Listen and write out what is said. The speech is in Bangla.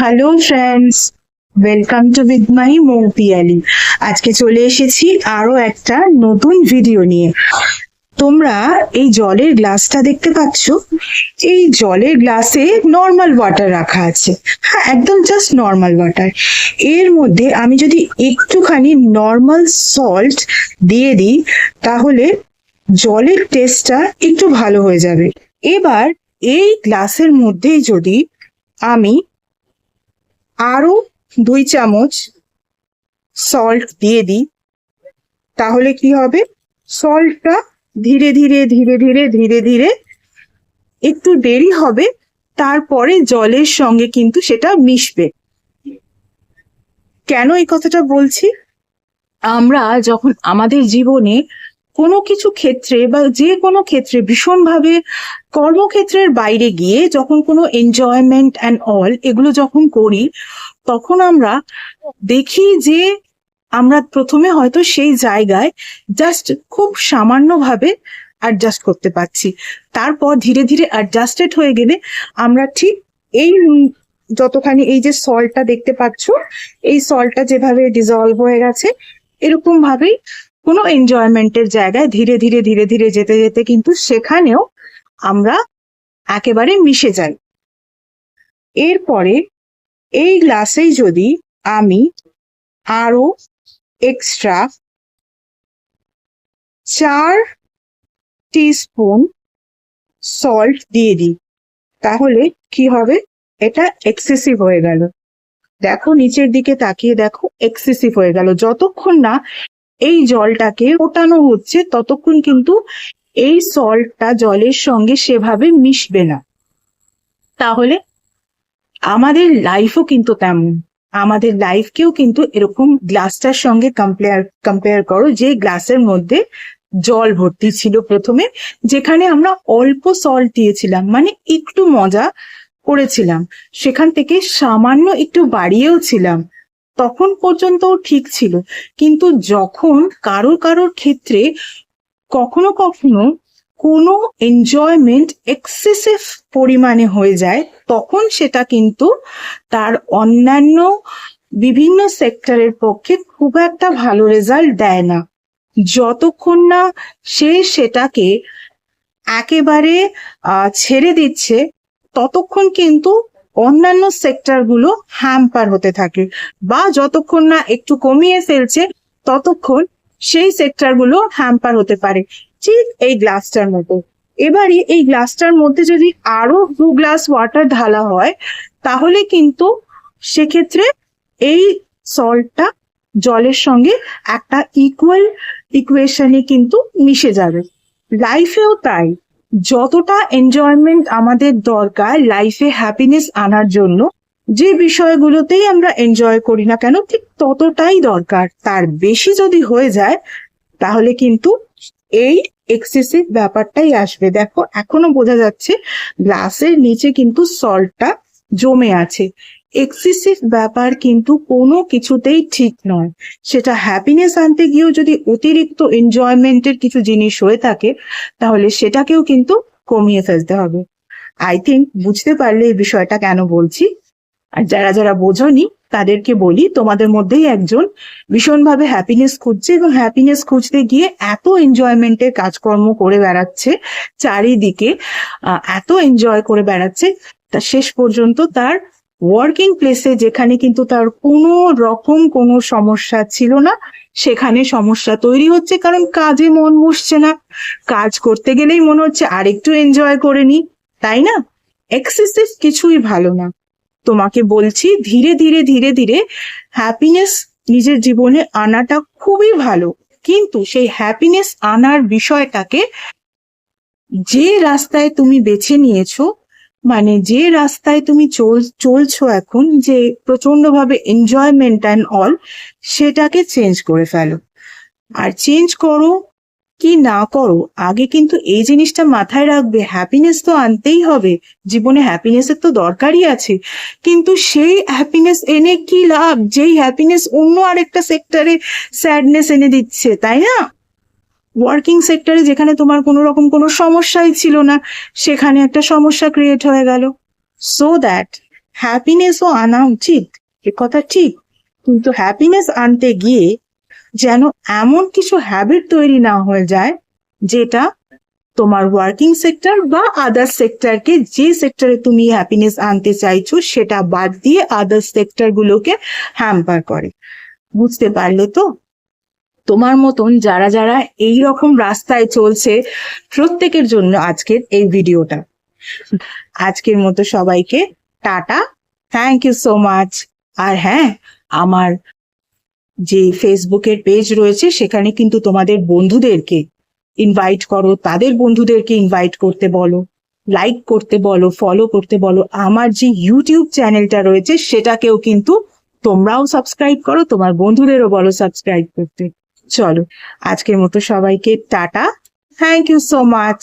Hello friends welcome to with my Moupiyali আজকে চলে এসেছি আরও একটা নতুন ভিডিও নিয়ে। তোমরা এই জলের গ্লাসটা দেখতে পাচ্ছ? এই জলের গ্লাসে নর্মাল ওয়াটার রাখা আছে। হ্যাঁ একদম জাস্ট নর্মাল ওয়াটার এর মধ্যে আমি যদি একটুখানি নর্মাল সল্ট দিয়ে দিই, তাহলে জলের টেস্টটা একটু ভালো হয়ে যাবে। এবার এই গ্লাসের মধ্যে যদি আমি আরও দুই চামচ সল্ট দিয়ে দিই। তাহলে কি হবে? সল্টটা ধীরে ধীরে ধীরে ধীরে ধীরে ধীরে একটু দেরি হবে, তারপরে জলের সঙ্গে কিন্তু সেটা মিশবে। কেন এই কথাটা বলছি? আমরা যখন আমাদের জীবনে কোনো কিছু ক্ষেত্রে বা যে কোনো ক্ষেত্রে ভীষণভাবে কর্মক্ষেত্রের বাইরে গিয়ে যখন কোনো এনজয়মেন্ট অ্যান্ড অল এগুলো যখন করি, তখন আমরা দেখি যে আমরা প্রথমে হয়তো সেই জায়গায় জাস্ট খুব সামান্যভাবে অ্যাডজাস্ট করতে পারছি। তারপর ধীরে ধীরে অ্যাডজাস্টেড হয়ে গেলে আমরা ঠিক এই যতখানি এই যে সল্টটা দেখতে পাচ্ছ, এই সল্টটা যেভাবে ডিজলভ হয়ে গেছে এরকম ভাবেই কোনো এনজয়মেন্টের জায়গায় ধীরে ধীরে ধীরে ধীরে যেতে যেতে কিন্তু সেখানেও আমরা একেবারে মিশে যাই। এরপরে এই গ্লাসেই যদি আমি আরও এক্সট্রা চার টিস্পুন সল্ট দিয়ে দিই, তাহলে কি হবে? এটা এক্সেসিভ হয়ে গেল। দেখো, নিচের দিকে তাকিয়ে দেখো এক্সেসিভ হয়ে গেল। যতক্ষণ না এই জলটাকে ফোটানো হচ্ছে, ততক্ষণ কিন্তু এই সল্টটা জলের সঙ্গে সেভাবে মিশবে না। তাহলে আমাদের লাইফও কিন্তু তেমন। আমাদের লাইফকেও কিন্তু এরকম গ্লাসটার সঙ্গে কম্পেয়ার কম্পেয়ার করো যে গ্লাসের মধ্যে জল ভর্তি ছিল প্রথমে, যেখানে আমরা অল্প সল্ট দিয়েছিলাম মানে একটু মজা করেছিলাম। সেখান থেকে সামান্য একটু বাড়িয়েও ছিলাম। তখন পর্যন্ত ঠিক ছিল। কিন্তু যখন কারোর কারোর ক্ষেত্রে কখনো কখনো কোনো এনজয়মেন্ট এক্সেসিভ পরিমাণে হয়ে যায়, তখন সেটা কিন্তু তার অন্যান্য বিভিন্ন সেক্টরের পক্ষে খুব একটা ভালো রেজাল্ট দেয় না। যতক্ষণ না সে সেটাকে একেবারে ছেড়ে দিচ্ছে, ততক্ষণ কিন্তু অন্যান্য সেক্টরগুলো হ্যাম্পার হতে থাকে বা যতক্ষণ না একটু কমিয়ে ফেলছে, ততক্ষণ সেই সেক্টরগুলো হ্যাম্পার হতে পারে। ঠিক এই গ্লাসটার মতো এবারে এই গ্লাসটার মধ্যে যদি আরও দু গ্লাস ওয়াটার ঢালা হয়, তাহলে কিন্তু সেক্ষেত্রে এই সল্টটা জলের সঙ্গে একটা ইকুয়াল ইকুয়েশনে কিন্তু মিশে যাবে। লাইফেও তাই। যতটা এনজয়মেন্ট আমাদের দরকার লাইফে হ্যাপিনেস আনার জন্য, যে বিষয়গুলোতেই আমরা এনজয় করি না কেন, ঠিক ততটাই দরকার। তার বেশি যদি হয়ে যায়, তাহলে কিন্তু এই এক্সেসিভ ব্যাপারটাই আসবে। দেখো, এখনও বোঝা যাচ্ছে গ্লাসের নিচে কিন্তু সল্টটা জমে আছে। এক্সেসিভ ব্যাপার কিন্তু কোনো কিছুতেই ঠিক নয়। সেটা হ্যাপিনেস আনতে গিয়েও যদি অতিরিক্ত এনজয়মেন্টের কিছু জিনিস হয়ে থাকে, তাহলে সেটাকেও কিন্তু কমিয়ে ফেলতে হবে। আই থিঙ্ক বুঝতে পারলে এই বিষয়টা কেন বলছি? আর যারা যারা বোঝনি, তাদেরকে বলি, তোমাদের মধ্যেই একজন ভীষণভাবে হ্যাপিনেস খুঁজছে এবং হ্যাপিনেস খুঁজতে গিয়ে এত এনজয়মেন্টের কাজকর্ম করে বেড়াচ্ছে, চারিদিকে এত এনজয় করে বেড়াচ্ছে, তা শেষ পর্যন্ত তার ওয়ার্কিং প্লেসে যেখানে কিন্তু তার কোনো রকম কোনো সমস্যা ছিল না, সেখানে সমস্যা তৈরি হচ্ছে, কারণ কাজে মন বসছে না। কাজ করতে গেলেই মনে হচ্ছে আরেকটু এনজয় করে নি তাই না? এক্সেসিভ কিছুই ভালো না। তোমাকে বলছি, ধীরে ধীরে ধীরে ধীরে হ্যাপিনেস নিজের জীবনে আনাটা খুবই ভালো। কিন্তু সেই হ্যাপিনেস আনার বিষয়টাকে যে রাস্তায় তুমি বেছে নিয়েছো মানে যে রাস্তায় তুমি চল, চলছো এখন যে প্রচণ্ড ভাবে এনজয়মেন্ট অ্যান্ড অল সেটাকে চেঞ্জ করে ফেলো। আর চেঞ্জ করো কি না করো, আগে কিন্তু এই জিনিসটা মাথায় রাখবে হ্যাপিনেস তো আনতেই হবে, জীবনে হ্যাপিনেসের তো দরকারই আছে। কিন্তু সেই হ্যাপিনেস এনে কি লাভ? যেই হ্যাপিনেস অন্য আরেকটা সেক্টরে স্যাডনেস এনে দিচ্ছে, তাই না? ওয়ার্কিং সেক্টরে যেখানে তোমার কোনো রকম কোনো সমস্যাই ছিল না, সেখানে একটা সমস্যা ক্রিয়েট হয়ে গেল। সো দ্যাট হ্যাপিনেসও আনা উচিত, এ কথা ঠিক। কিন্তু হ্যাপিনেস আনতে গিয়ে যেন এমন কিছু হ্যাবিট তৈরি না হয়ে যায়, যেটা তোমার ওয়ার্কিং সেক্টর বা আদার সেক্টরকে যে সেক্টরে তুমি হ্যাপিনেস আনতে চাইছো, সেটা বাদ দিয়ে আদার সেক্টরগুলোকে হ্যাম্পার করে। বুঝতে পারলে তো? তোমার মতন যারা যারা এই রকম রাস্তায় চলছে প্রত্যেকের জন্য আজকের এই ভিডিওটা। আজকের মতো সবাইকে tata. Thank you so much আর হ্যাঁ আমার যে ফেসবুকের পেজ রয়েছে, সেখানে কিন্তু তোমাদের বন্ধুদেরকে ইনভাইট করো। তাদের বন্ধুদেরকে ইনভাইট করতে বলো। লাইক করতে বলো ফলো করতে বলো। আমার যে ইউটিউব চ্যানেলটা রয়েছে, সেটাকেও কিন্তু তোমরাও সাবস্ক্রাইব করো, তোমার বন্ধুদেরও বলো সাবস্ক্রাইব করতে। চলো আজকের মতো সবাইকে tata. Thank you so much